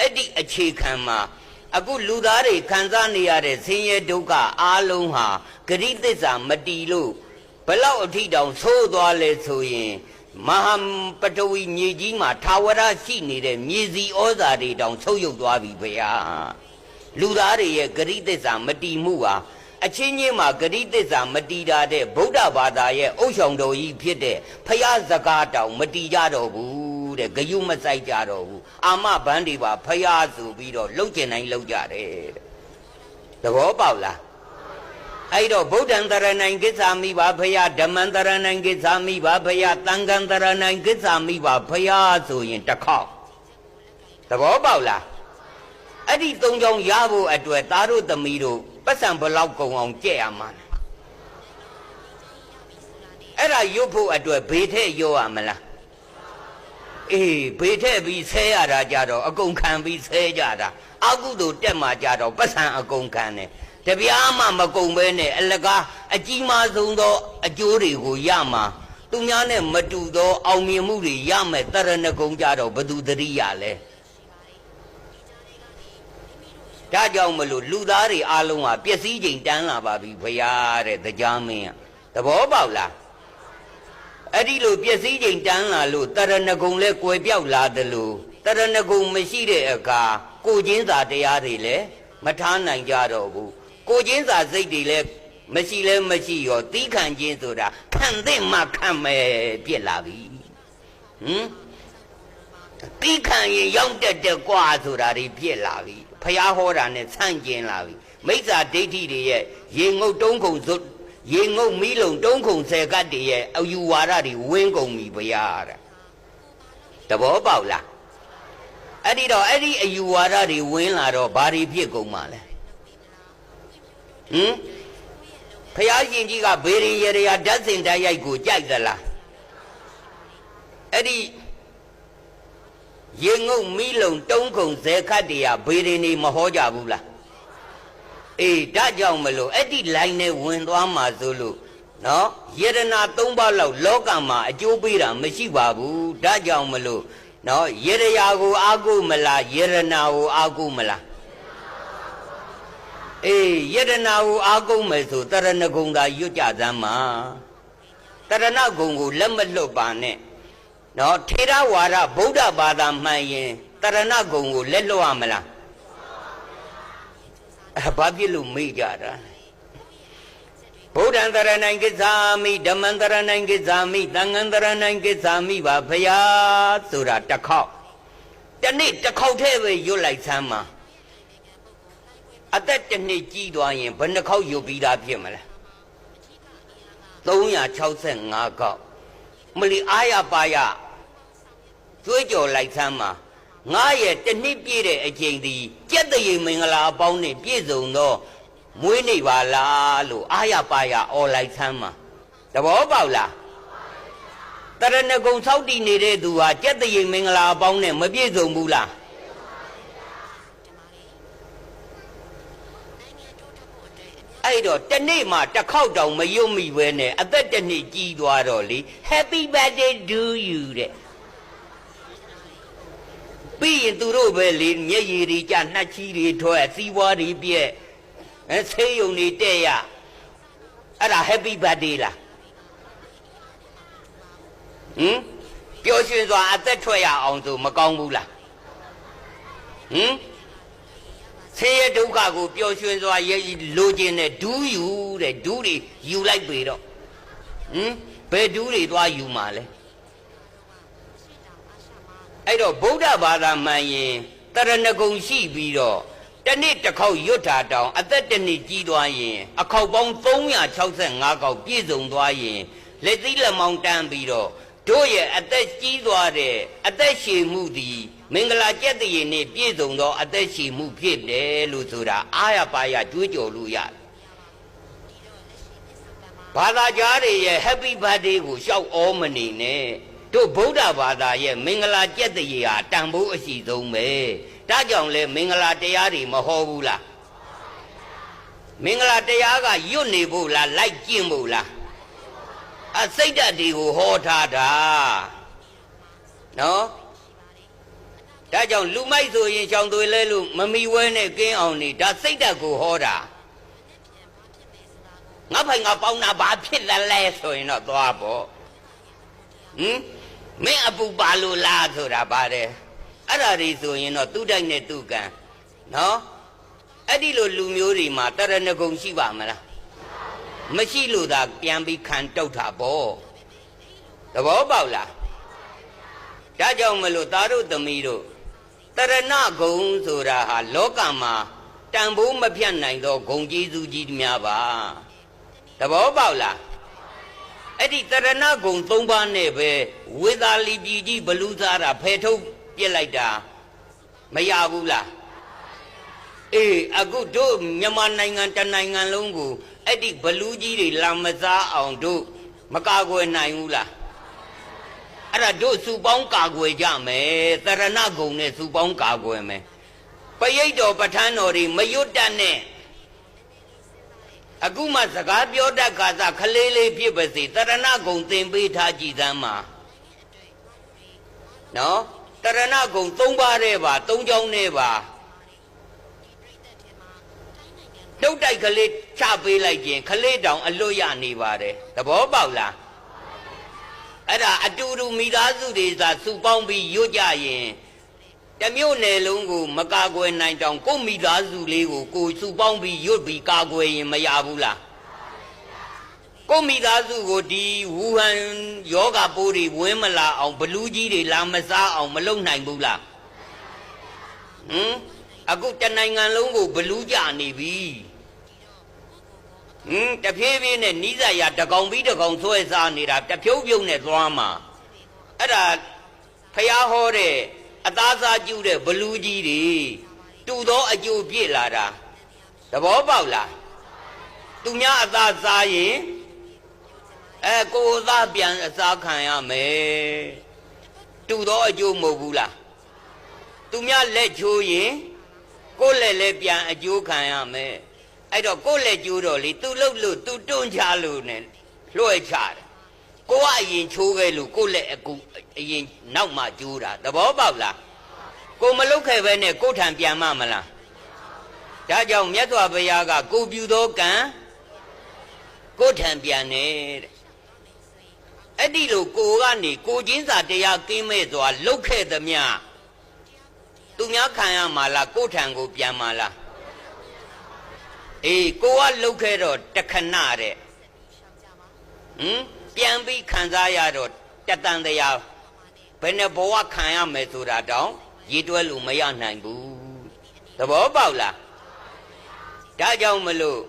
အဲ့ဒီအခြေခံမှာအခုလူသားတွေခံစားနေရတဲ့ဆင်းရဲဒုက္ခအားလုံးဟာဂရိသစ္စာမတီလို့ဘလောက်အထိတောင်သိုးသွားလဲဆိုရင်မဟာပတဝီမြေကြီးမှာထာဝရရှိနေတဲ့မြေစီဩဇာတွေတောင်ချုပ်ယုပ်သွားပြီဗျာလူသားတွေရဲ့ဂရိသစ္စာမတီမှုဟာအချင်းချင်းမှာဂရိသစ္စာမတီတာတဲ့ဗုဒ္ဓဘာသာရဲ့အုတ်ဆောင်တော်ကြီးဖြစ်တဲ့ဖရာစကားတောင်မတီကြတော့ဘူး တဲ့ဂယုမဆိုင်ကြတော့ဘူးအာမဘန်းတွေပါဖရာဆိုပြီးတော့လှုပ်ကျင်တိုင်းလှုပ်ကြတယ်တဲ့သဘောပေါက်လားအဲ့တော့ဗုဒ္ဓံတရဏံကိစ္ဆာမိပါဖရာဓမ္မံတရဏံကိစ္ဆာမိပါဖရာသံဃံတရဏံကိစ္ဆာမိပါဖရာဆိုရင်တစ်ခေါက်သဘောပေါက်လားအဲ့ဒီသုံးချောင်းရဖို့အတွက်သားတို့သမီးတို့ပတ်စံဘလောက်ကုံအောင်ကြက်ရမှာလဲအဲ့ဒါရွတ်ဖို့အတွက်ဘေးထက်ရောရမလား အေးဘေးထက်ပြီးဆဲရတာကြတော့အကုန်ခံပြီးဆဲကြတာအကုသိုလ်တက်မှကြတော့ပတ်စံအကုန်ခံတယ်တပြားမှမကုံပဲနဲ့အလကားအကြီးမားဆုံးသောအကျိုးတွေကိုရမှာသူများနဲ့မတူသော အောင်မြင်မှုတွေရမယ်တရဏဂုံကြတော့ဘသူတရိရလဲဒါကြောင့်မလို့လူသားတွေအားလုံးဟာပျက်စီးချိန်တန်းလာပါပြီဘုရားတဲ့တရားမင်းอ่ะသဘောပေါက်လား အဲ့ဒီလိုပျက်စီးချိန်တန်းလာလို့တရဏဂုံလဲကွယ်ပြောက်လာတယ်လို့တရဏဂုံမရှိတဲ့အခါကိုချင်းစာတရားတွေလည်းမထားနိုင်ကြတော့ဘူးကိုချင်းစာစိတ်တွေလည်းမရှိလဲမရှိရောတီးခံခြင်းဆိုတာခံသင့်မှခံမယ်ပြစ်လာပြီဟင်တီးခံရင်ရောက်တတ်တဲ့ကွာဆိုတာတွေပြစ်လာပြီဖះဟောတာနဲ့ဆန့်ကျင်လာပြီမိစ္ဆာဒိဋ္ဌိတွေရဲ့ရေငုတ်တုံးခုံဇွတ် ရေငုတ်မီးလုံးတုံးခုံဆယ်ကတ်တွေရဲ့အယူဝါဒတွေဝင်းကုန်ပြီဗျာတဲ့တဘောပေါက်လားအဲ့ဒီတော့အဲ့ဒီအယူဝါဒတွေဝင်းလာတော့ဘာတွေဖြစ်ကုန်မှာလဲဟမ်ဖះရှင်ကြီးကဘေရင်ရရဓာတ်စင်တိုက်ရိုက်ကိုကြိုက်သလားအဲ့ဒီရေငုတ်မီးလုံးတုံးခုံဇဲခတ်တည်းကဘေရင်နေမဟောကြဘူးလား အေးဒါကြောင့်မလို့အဲ့ဒီလိုင်းနဲ့ဝင်သွားမှာဆိုလို့နော်ယရနာ၃ပါးလောက်လောကမှာအကျိုးပေးတာမရှိပါဘူးဒါကြောင့်မလို့နော်ယရယာကိုအာကုမလားယရနာကိုအာကုမလားအေးယရနာကိုအာကုမယ်ဆိုတရဏဂုံသာရွတ်ကြသမ်းမှာတရဏဂုံကိုလက်မလွတ်ပါနဲ့နော်ထေရဝါဒဗုဒ္ဓဘာသာမှန်ရင်တရဏဂုံကိုလက်လွတ်ရမလား အဲဘာဖြစ်လို့မေ့ကြတာလဲဗုဒ္ဓံတရဏံကိစ္ဆာမိဓမ္မံတရဏံကိစ္ဆာမိသံဃံတရဏံကိစ္ဆာမိပါဖယားဆိုတာတစ်ခေါက်တနေ့တစ်ခေါက်တည်းပဲရွတ်လိုက်စမ်းမှာအသက်တစ်နှစ်ကြီးသွားရင်ဘယ်နှခေါက်ရွတ်ပြီးသားဖြစ်မလဲ365ခေါက်မလီအားရပါရကျွေးကြော်လိုက်စမ်းမှာ ငါရဲ့တစ်နှစ်ပြည့်တဲ့အချိန်ဒီကြက်တရေမင်္ဂလာအပေါင်းနဲ့ပြည့်စုံသောမွေးနေပါလားလို့အားရပါရអော်လိုက်စမ်းမှာတဘောပေါက်လားတရဏဂုံဆောက်တည်နေတဲ့သူဟာကြက်တရေမင်္ဂလာအပေါင်းနဲ့မပြည့်စုံဘူးလားအဲ့တော့တနေ့မှတစ်ခေါက်တောင်မယုံမိပဲနဲ့အသက်တစ်နှစ်ကြီးသွားတော့လေ Happy birthday to you တဲ့ ပြီးရင်သူတို့ပဲလေမျက်ရည်တွေကြနှက်ချီတွေထွက်စီးပွားတွေပြက်အဲဆေးရုံတွေတဲ့ရအဲ့ဒါ Happy birthday လားဟင်ပျော်ရွှင်စွာအသက်ထွက်ရအောင်ဆိုမကောင်းဘူးလားဟင်ဆင်းရဲဒုက္ခကိုပျော်ရွှင်စွာရလိုချင်တဲ့ဒူးယူတဲ့ဒူးတွေယူလိုက်ပေတော့ဟင်ဘယ်ဒူးတွေသွားယူမှာလဲ အဲ့တော့ဗုဒ္ဓဘာသာမှန်ရင်တရဏဂုံရှိပြီးတော့တနေ့တစ်ခေါက်ရွတ်တာတောင်အသက်တစ်နှစ်ကြီးသွားရင် အခေါက်ပေါင်း365ခေါက်ပြည့်စုံသွားရင်လက်သီးလက်မောင်းတန်းပြီးတော့တို့ရဲ့အသက်ကြီးသွားတဲ့အသက်ရှည်မှုသည်မင်္ဂလာကျက်တည်ရင်နဲ့ပြည့်စုံသော အသက်ရှည်မှုဖြစ်တယ်လို့ဆိုတာအားရပါရကြွေးကြော်လို့ရတယ်ဘာသာကြားတွေရဲ့ Happy Birthday ကိုရှောက်ဩမနေနဲ့ တို့ဗုဒ္ဓဘာသာရဲ့မင်္ဂလာကျက်တည်ဟာတန်ဖိုးအရှိဆုံးပဲဒါကြောင့်လဲမင်္ဂလာတရားတွေမဟောဘူးလားမင်္ဂလာတရားကယွတ်နေဖို့လားလိုက်ကျင့်ဖို့လားအစိတ်ဓာတ်တွေကိုဟောထားတာနော်ဒါကြောင့်လူမိုက်ဆိုရင်ရှောင်သွေလဲလို့မမီဝဲနဲ့ကင်းအောင်နေဒါစိတ်ဓာတ်ကိုဟောတာငါဖိုင်ငါပေါင်းတာဘာဖြစ်လဲလဲဆိုရင်တော့သွားပေါ့ဟင် မင်းအပူပါလို့လားဆိုတာပါတယ်အဲ့ဒါတွေဆိုရင်တော့သူ့တိုက်နဲ့သူ့ကံနော်အဲ့ဒီလိုလူမျိုးတွေမှာတရဏဂုံရှိပါမလားမရှိလို့သာပြန်ပြီးခံတုတ်တာပေါ့သဘောပေါက်လားဒါကြောင့်မလို့သားတို့သမီးတို့တရဏဂုံဆိုတာဟာလောကမှာတန်ဖိုးမဖြတ်နိုင်သောဂုံကျေးဇူးကြီးများပါသဘောပေါက်လား အဲ့ဒီတရဏဂုံ၃ပါးနဲ့ပဲဝေသာလီပြည်ကြီးဘလူးစားတာဖယ်ထုတ်ပြစ်လိုက်တာမရဘူးလားအေးအခုတို့မြန်မာနိုင်ငံတနိုင်ငံလုံးကိုအဲ့ဒီဘလူးကြီးတွေလာမစားအောင်တို့မကာကွယ်နိုင်ဘူးလားအဲ့ဒါတို့စုပေါင်းကာကွယ်ကြမယ်တရဏဂုံနဲ့စုပေါင်းကာကွယ်မယ်ပရိတ်တော်ပဋ္ဌာန်းတော်တွေမရွတ်တတ်နဲ့ အခုမှစကားပြောတတ်ခါစားခလေးလေးဖြစ်ပါစေတရဏဂုံသင်ပေးထားကြည်သမ်းမှာနော်တရဏဂုံ၃ပါးတဲ့ပါ၃ချောင်းနဲ့ပါတုတ်တိုက်ကလေးချပေးလိုက်ခြင်းခလေးတောင်အလွတ်ရနေပါတယ်သဘောပေါက်လားအဲ့ဒါအတူတူမိသားစုတွေသာစုပေါင်းပြီးရွတ်ကြရင် တမျိုးနယ်လုံးကိုမကာကွယ်နိုင်တောင်ကိုယ့်မိသားစုလေးကိုကိုယ်စုပေါင်းပြီးရွတ်ပြီးကာကွယ်ရင်မရဘူးလားကိုယ့်မိသားစုကိုဒီဝူဟန်ယောဂပိုးတွေဝင်းမလာအောင်ဘလူးကြီးတွေလာမစားအောင်မလုပ်နိုင်ဘူးလားဟမ်အခုတနိုင်ငံလုံးကိုဘလူးကြနေပြီဟင်းတဖြည်းဖြည်းနဲ့နီးစပ်ရတကောင်ပြီးတကောင်ဆွဲစားနေတာတဖြုတ်ဖြုတ်နဲ့သွားမှာအဲ့ဒါဖះဟောတဲ့ အသားစားကျူးတဲ့ဘလူးကြီးတွေတူသောအကျိုးပြည့်လာတာသဘောပေါက်လားသူများအသားစားရင်အဲကိုယ်သားပြန်အစားခံရမယ်တူသောအကျိုးမဟုတ်ဘူးလားသူများလက်ချိုးရင်ကိုယ်လက်လည်းပြန်အကျိုးခံရမယ်အဲ့တော့ကိုယ့်လက်ကျိုးတော့လေသူလှုပ်လို့သူတွန်းချလို့ ਨੇ လွှဲချတယ် ကိုကအရင်ချိုးခဲ့လို့ကိုယ့်လက်အကူအရင်နောက်မှကျိုးတာသဘောပေါက်လားကိုမလုတ်ခဲ့ပဲနဲ့ကိုယ်ထံပြန်မမလားဒါကြောင့်မြတ်စွာဘုရားကကိုပြူသောကံကိုယ်ထံပြန်နေတဲ့အဲ့ဒီလိုကိုကနေကိုချင်းစာတရားကင်းမဲ့စွာလုတ်ခဲ့သမျှသူများခံရမှာလားကိုယ်ထံကိုပြန်မှာလားအေးကိုကလှုပ်ခဲ့တော့တခဏတဲ့ဟမ် ပြန်ပြီးခံစားရတော့တတန်တရားဘယ်နဲ့ဘဝခံရမယ်ဆိုတာတောင်ရည်တွဲလို့မရနိုင်ဘူးသဘောပေါက်လားဒါကြောင့်မလို့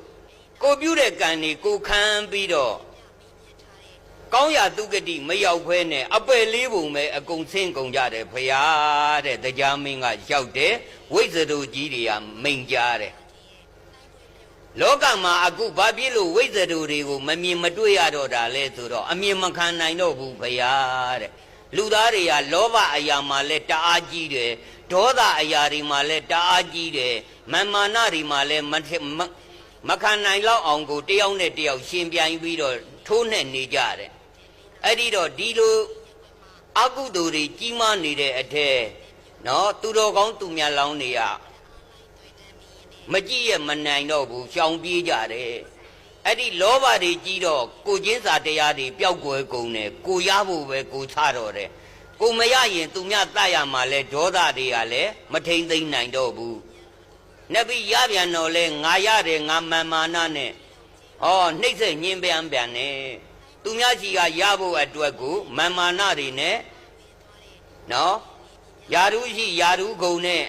ကိုပြုတဲ့ကံนี่ကိုခံပြီးတော့ကောင်းရာသူကတိမရောက်ဖဲနဲ့အပယ်လေးပုံပဲအကုန်ဆင်းကုန်ကြတယ်ဖရာတဲ့တရားမင်းကရောက်တယ်ဝိဇ္ဇရူကြီးတွေကမိန်ကြားတယ် လောကမှာအခုဘာဖြစ်လို့ဝိဇ္ဇရူတွေကိုမမြင်မတွေ့ရတော့တာလဲဆိုတော့အမြင်မခံနိုင်တော့ဘူးဖရာတဲ့လူသားတွေကလောဘအရာမှာလဲတအားကြီးတယ်ဒေါသအရာတွေမှာလဲတအားကြီးတယ်မာမာနတွေမှာလဲမမခံနိုင်လောက်အောင်ကိုတယောက်နဲ့တယောက်ရှင်ပြိုင်ပြီးတော့ထိုးနဲ့နေကြတယ်အဲ့ဒီတော့ဒီလိုအကုသိုလ်တွေကြီးမားနေတဲ့အထက်နော်သူတော်ကောင်းသူမြတ်လောင်းတွေက မကြည့်ရမနိုင်တော့ဘူးရှောင်ပြေးကြတယ်အဲ့ဒီလောဘတွေကြီးတော့ကိုချင်းစာတရားတွေပျောက်ကွယ်ကုန်တယ်ကိုရဖို့ပဲကိုချတော့တယ်ကိုမရရင်သူမြတ်တတ်ရမှာလဲဒေါသတွေကလည်းမထိန်သိမ့်နိုင်တော့ဘူးနဗီရပြန်တော့လဲငါရတယ်ငါမန်မာနနဲ့ဟောနှိမ့်ဆက်ညင်းပြန်ပြန်နဲ့သူများကြီးကရဖို့အတွက်ကိုမန်မာနတွေနဲ့နော်ယာရုရှိယာရုဂုံနဲ့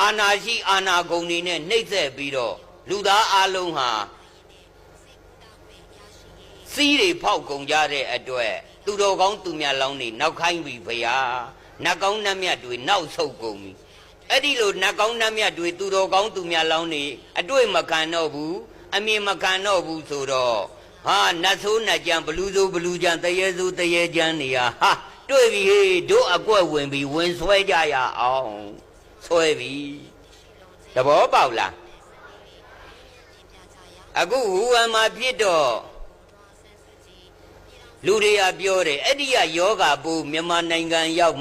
အာနာရှိအာနာဂုံတွေနဲ့နှိမ့်ဆက်ပြီးတော့လူသားအလုံးဟာစီးတွေဖောက်ကုန်ကြတဲ့အတွက်သူတော်ကောင်းသူမြတ်လောင်းတွေနောက်ခိုင်းပြီဖရာနတ်ကောင်းနတ်မြတ်တွေနောက်ဆုတ်ကုန်ပြီအဲ့ဒီလိုနတ်ကောင်းနတ်မြတ်တွေသူတော်ကောင်းသူမြတ်လောင်းတွေအတွေ့မခံတော့ဘူးအမြင်မခံတော့ဘူးဆိုတော့ဟာနတ်ဆိုးနတ်ကြံဘလူးဆိုးဘလူးကြံတရေဆိုးတရေကြံနေရဟာတွေ့ပြီဟေးတို့အကွက်ဝင်ပြီဝင်ဆွဲကြရအောင် ဆွဲပြီတဘောပေါက်လားအခုဟူဝါမှာဖြစ်တော့လူတွေကပြောတယ်အဲ့ဒီကယောဂပူမြန်မာနိုင်ငံရောက်